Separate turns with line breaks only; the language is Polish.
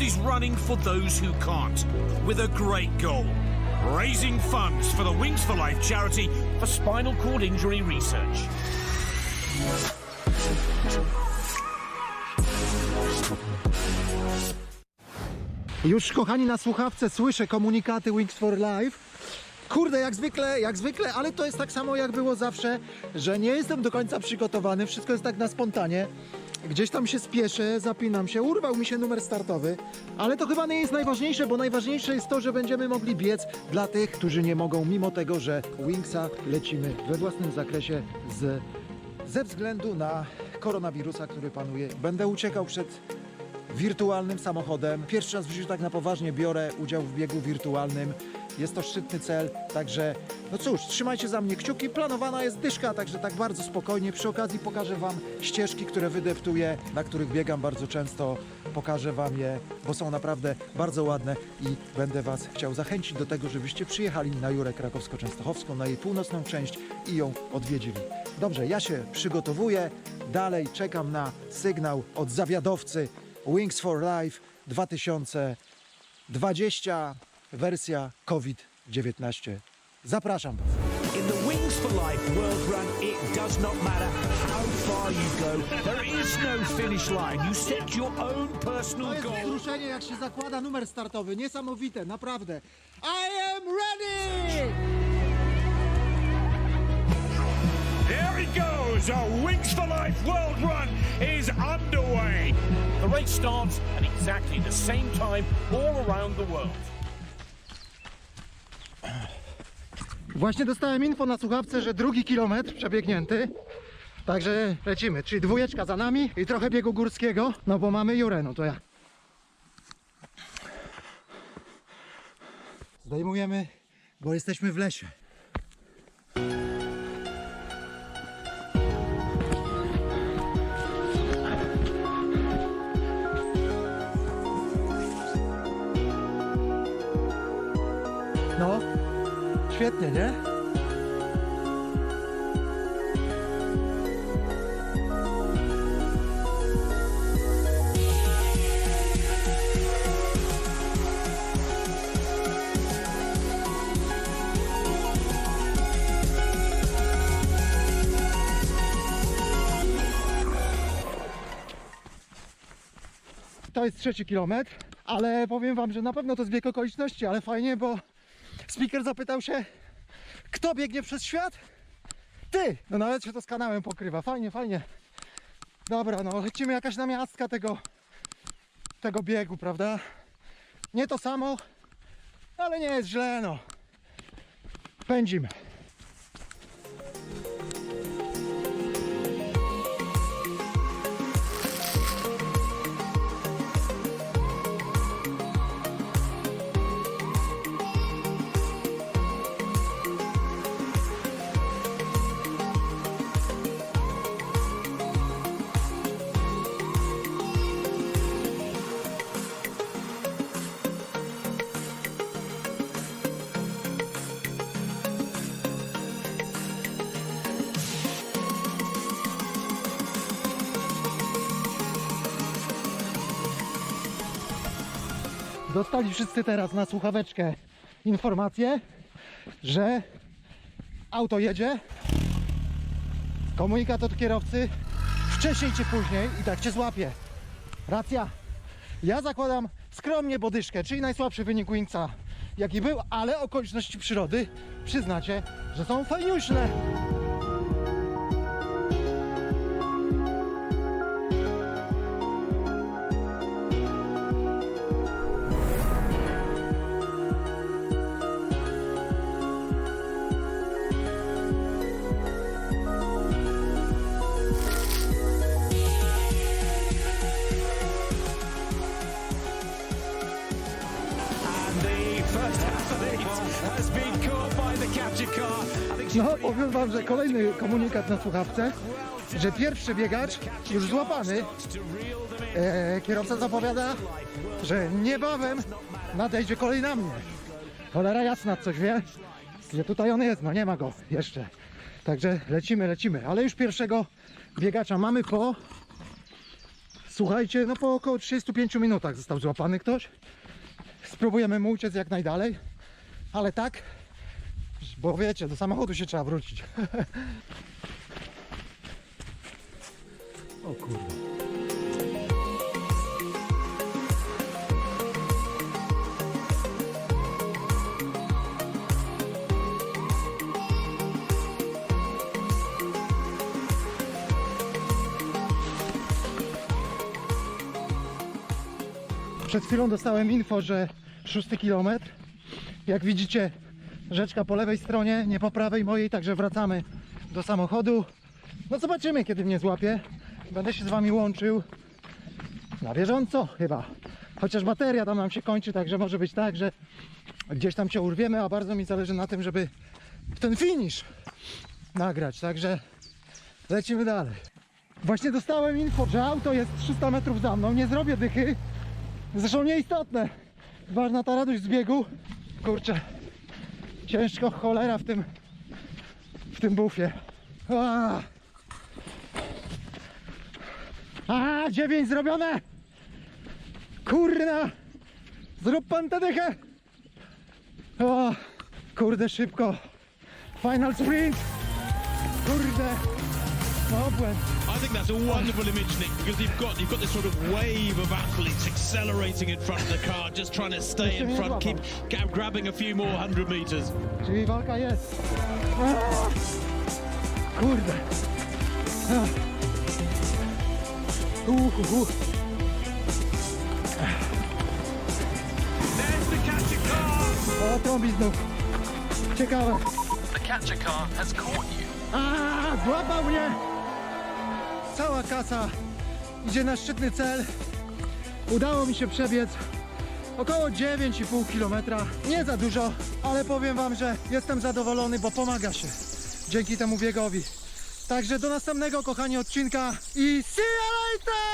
world is running for those who can't, with a great goal raising funds for the Wings for Life charity for spinal cord injury research.
Już kochani na słuchawce słyszę komunikaty Wings for Life. Kurde, jak zwykle, jak zwykle, ale to jest tak samo jak było zawsze, że nie jestem do końca przygotowany, wszystko jest tak na spontanie. Gdzieś tam się spieszę, zapinam się, urwał mi się numer startowy, ale to chyba nie jest najważniejsze, bo najważniejsze jest to, że będziemy mogli biec dla tych, którzy nie mogą, mimo tego, że Wingsa lecimy we własnym zakresie z, ze względu na koronawirusa, który panuje. Będę uciekał przed wirtualnym samochodem. Pierwszy raz w życiu tak na poważnie biorę udział w biegu wirtualnym. Jest to szczytny cel, także no cóż, trzymajcie za mnie kciuki. Planowana jest dyszka, także tak bardzo spokojnie. Przy okazji pokażę Wam ścieżki, które wydeptuję, na których biegam bardzo często. Pokażę Wam je, bo są naprawdę bardzo ładne i będę Was chciał zachęcić do tego, żebyście przyjechali na Jurę Krakowsko-Częstochowską, na jej północną część i ją odwiedzili. Dobrze, ja się przygotowuję. Dalej czekam na sygnał od zawiadowcy Wings for Life 2020 wersja COVID-19. Zapraszam Was.
In the Wings for Life World Run, it does not matter how far you go. There is no finish line. You set your own personal goal.
wzruszenie, jak się zakłada numer startowy. Niesamowite, naprawdę. I am ready!
There it goes! Our Wings for Life World Run is underway. The race starts at exactly the same time all around the world.
Właśnie dostałem info na słuchawce, że drugi kilometr przebiegnięty. Także lecimy, czyli dwójeczka za nami i trochę biegu górskiego, no bo mamy Jurę, no to ja. Zdejmujemy, bo jesteśmy w lesie. No, świetnie, nie? To jest trzeci kilometr, ale powiem wam, że na pewno to zbieg okoliczności, ale fajnie, bo speaker zapytał się, kto biegnie przez świat? Ty! No nawet się to z kanałem pokrywa, fajnie, fajnie. Dobra, no lecimy jakaś namiastka tego, tego biegu, prawda? Nie to samo, ale nie jest źle, no. Pędzimy. Dostali wszyscy teraz na słuchaweczkę informację, że auto jedzie. Komunikat od kierowcy wcześniej czy później i tak cię złapie. Racja. Ja zakładam skromnie bodyszkę, czyli najsłabszy wynik Wingsa jaki był, ale okoliczności przyrody przyznacie, że są fajniuśne. No, powiem wam, że kolejny komunikat na słuchawce, że pierwszy biegacz już złapany. E, kierowca zapowiada, że niebawem nadejdzie kolej na mnie. Cholera jasna, coś wie? Gdzie tutaj on jest? No nie ma go jeszcze. Także lecimy, lecimy. Ale już pierwszego biegacza mamy po Słuchajcie, no po około 35 minutach został złapany ktoś. Spróbujemy mu uciec jak najdalej, ale tak, bo wiecie, do samochodu się trzeba wrócić. o kurde. Przed chwilą dostałem info, że szósty kilometr. Jak widzicie, rzeczka po lewej stronie, nie po prawej mojej, także wracamy do samochodu. No zobaczymy, kiedy mnie złapie. Będę się z wami łączył na bieżąco chyba. Chociaż bateria tam nam się kończy, także może być tak, że gdzieś tam się urwiemy, a bardzo mi zależy na tym, żeby ten finish nagrać, także lecimy dalej. Właśnie dostałem info, że auto jest 300 metrów za mną, nie zrobię dychy, Zresztą nieistotne. Ważna ta radość z biegu. Kurczę. Ciężko cholera w tym w tym bufie. A, dziewięć zrobione! Kurna! Zrób pan tę dychę! O, kurde szybko. Final sprint! Kurde! No błęd.
I think that's a wonderful image, Nick, because you've got you've got this sort of wave of athletes accelerating in front of the car, just trying to stay in front, keep ga- grabbing a few more hundred meters.
Czyli walka jest. Kurde. Uh, uh, uh.
There's the catcher car.
O, trąbi znów. Ciekawe.
The catcher car has caught you.
A, złapał mnie! Cała kasa idzie na szczytny cel. Udało mi się przebiec około 9,5 km. Nie za dużo, ale powiem Wam, że jestem zadowolony, bo pomaga się dzięki temu biegowi. Także do następnego, kochani, odcinka i see ya!